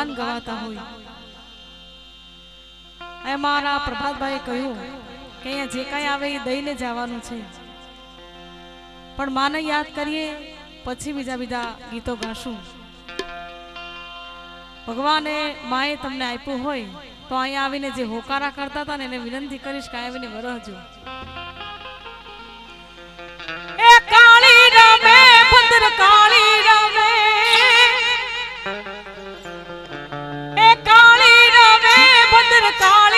ગુણગાન ગવાતા હોય. એ મારા પ્રભાતભાઈએ કહ્યું કે અહીંયા જે કાંઈ આવે એ દઈને જવાનું છે. પણ માને યાદ કરીએ, પછી બીજા બીજા ગીતો ગાશું. ભગવાને માએ તમને આપ્યું હોય, તો અહીંયા આવીને જે હોકારા કરતા હતા ને એને વિનંતી કરીશ કે આવીને વરહજો. કાળી રમે ભદ્ર ಕಾಳ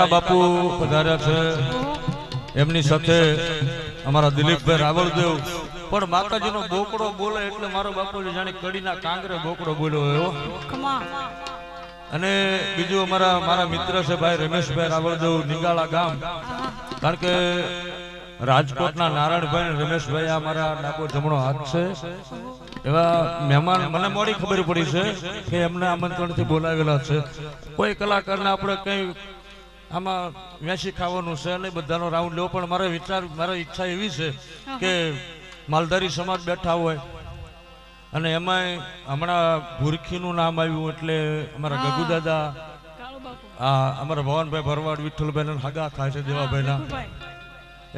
અમારા બાપુ, પધાર્યા છે. એમની સાથે અમારા દિલીપભાઈ રાવળદેવ. પણ માતાજીનો બોકડો બોલે એટલે મારો બાપુ જાણે કડીના કાંગરે બોકડો બોલ્યો એવો અને બીજું અમારા મારા મિત્ર છે ભાઈ રમેશભાઈ રાવળદેવ, નિગાળા ગામ. કારણ કે રાજકોટના નારાયણભાઈ રમેશભાઈ આ મારા ડાબો જમણો હાથ છે. એવા મહેમાન, મને મોડી ખબર પડી છે કે એમને આમંત્રણથી બોલાવેલા છે. કોઈ કલાકારને આપણે કંઈ આમાં વેસી ખાવાનું છે અને બધાનો રાઉન્ડ લેવો. પણ મારો વિચાર મારા ઈચ્છા એવી છે કે માલધારી સમાજ બેઠા હોય. અને એમાંય હમણાં ભૂરખીનું નામ આવ્યું એટલે અમારા ગગુ દાદા હા અમારા ભવનભાઈ ભરવાડ વિઠ્ઠલભાઈ હાગા થાય છે દેવાભાઈના.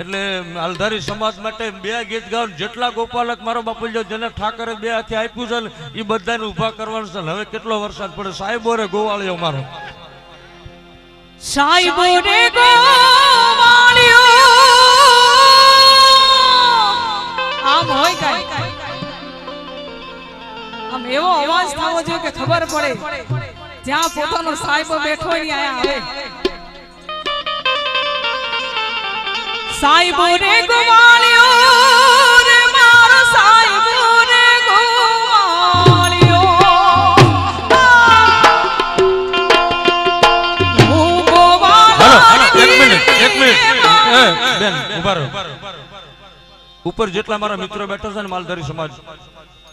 એટલે માલધારી સમાજ માટે બે ગીત ગાવ જેટલા ગોપાલક મારો બાપુ જો જેને ઠાકરે બે હાથે આપ્યું છે ને એ બધાને ઊભા કરવાનું છે. હવે કેટલો વરસાદ પડે સાહેબો રે ગોવાળિયો મારો. સાહેબો રે ગોવાળિયો આમ હોય કાંઈ. આમ એવો અવાજ થવો જોઈએ કે ખબર પડે. જ્યાં પોતાનો સાહેબ બેઠો હોય ને આયા આવે સાહેબો રે બેન ઊભા રહો. ઉપર જેટલા મારા મિત્રો બેઠા છે ને માલધારી સમાજ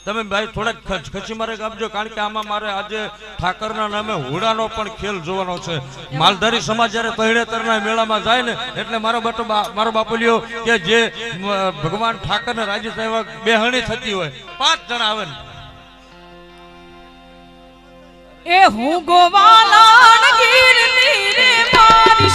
તમે ભાઈ થોડાક ખચ- ખચી મારે આપજો કારણ કે આમાં મારે આજે ઠાકરના નામે હોડાનો પણ ખેલ જોવાનો છે. માલધારી સમાજ જ્યારે તહેડેતરના મેળામાં જાય ને એટલે મારો બાટો બા- મારો બાપુલીઓ કે જે ભગવાન ભગવાન ઠાકરને રાજી થયા બેહણી થતી હોય. પાંચ જણા આવે ને. એ હું ગોવાલાણ ગીર મારી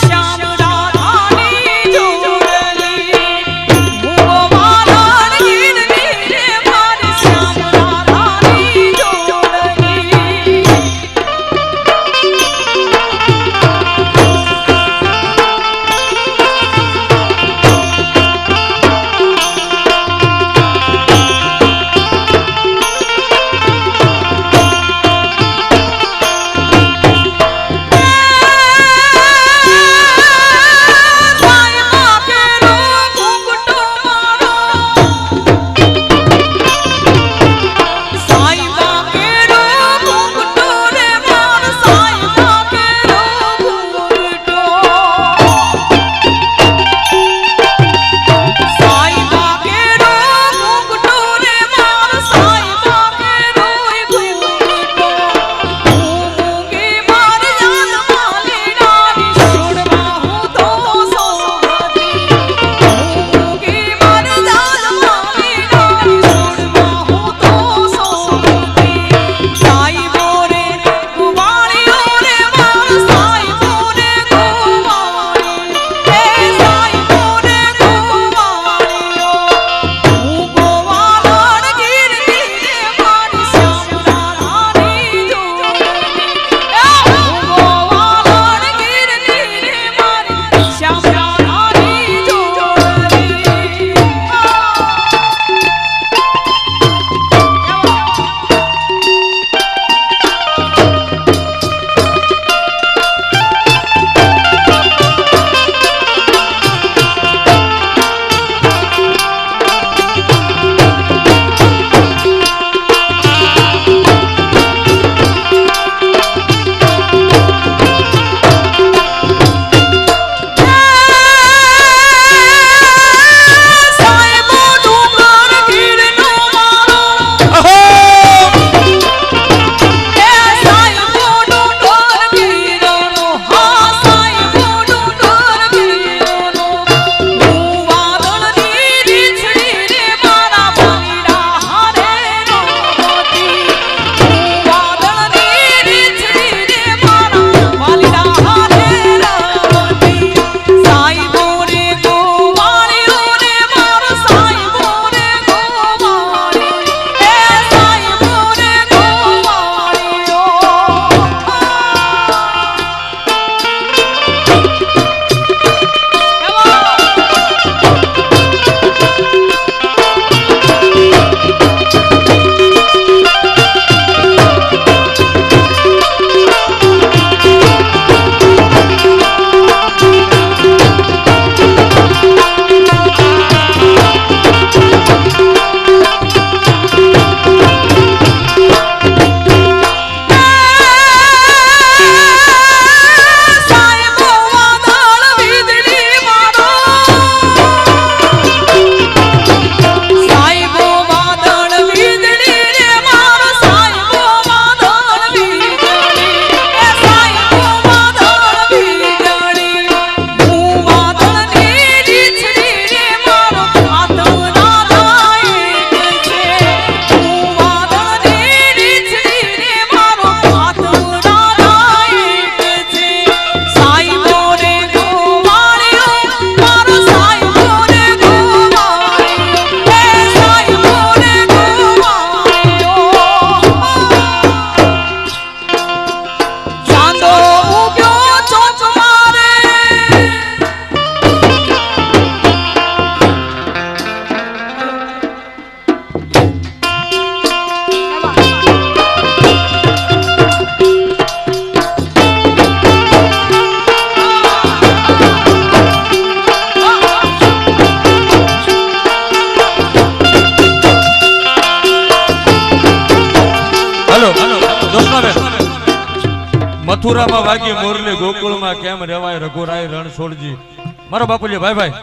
મારો બાપુજી ભાઈ ભાઈ.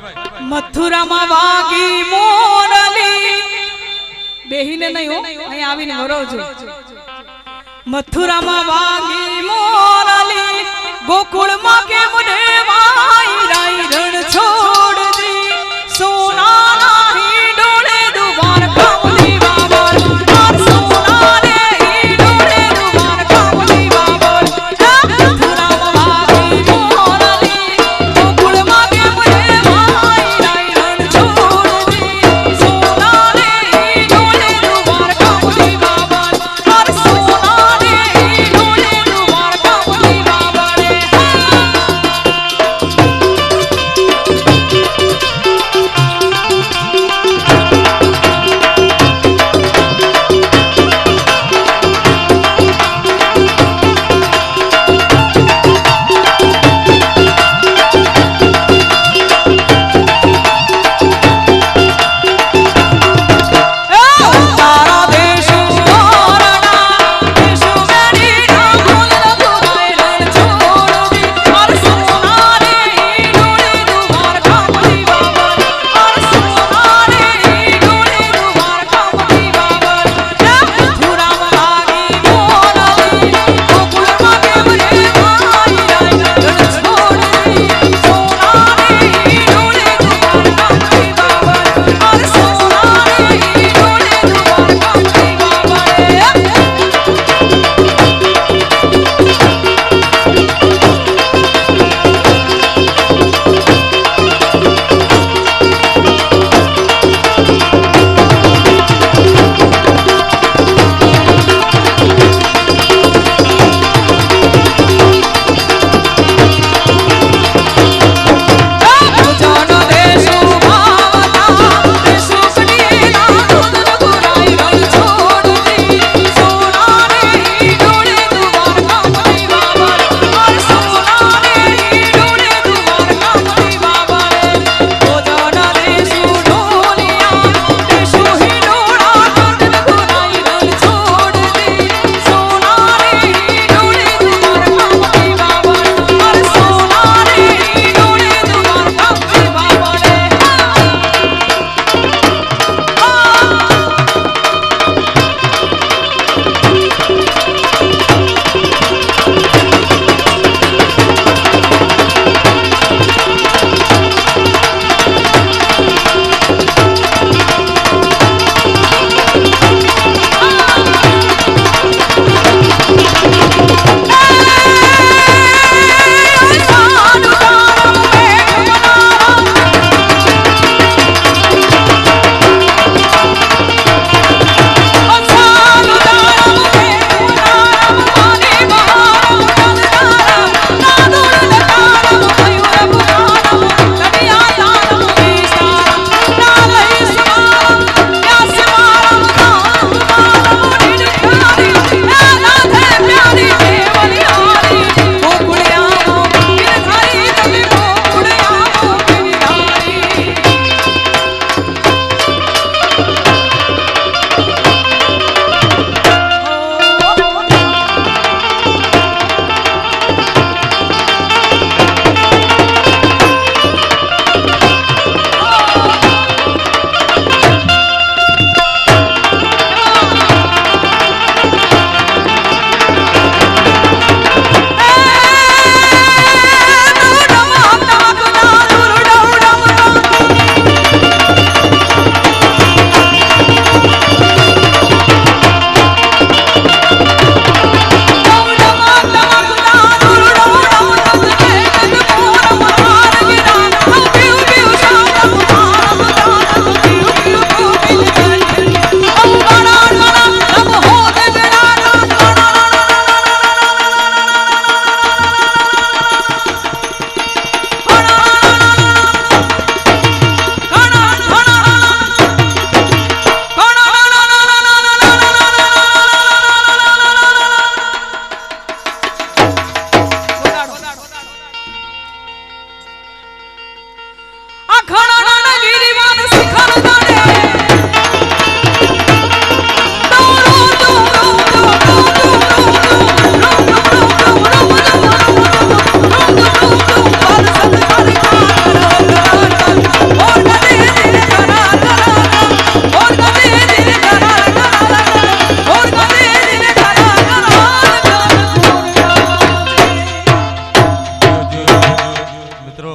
મથુરામાં વાગી મોરલી બેહીને નહીં હો, અહીં આવીને વરોજો મથુરામાં વાગી મોરલી ગોકુળમાં કેમ દેવાય રાઈ રણ છો?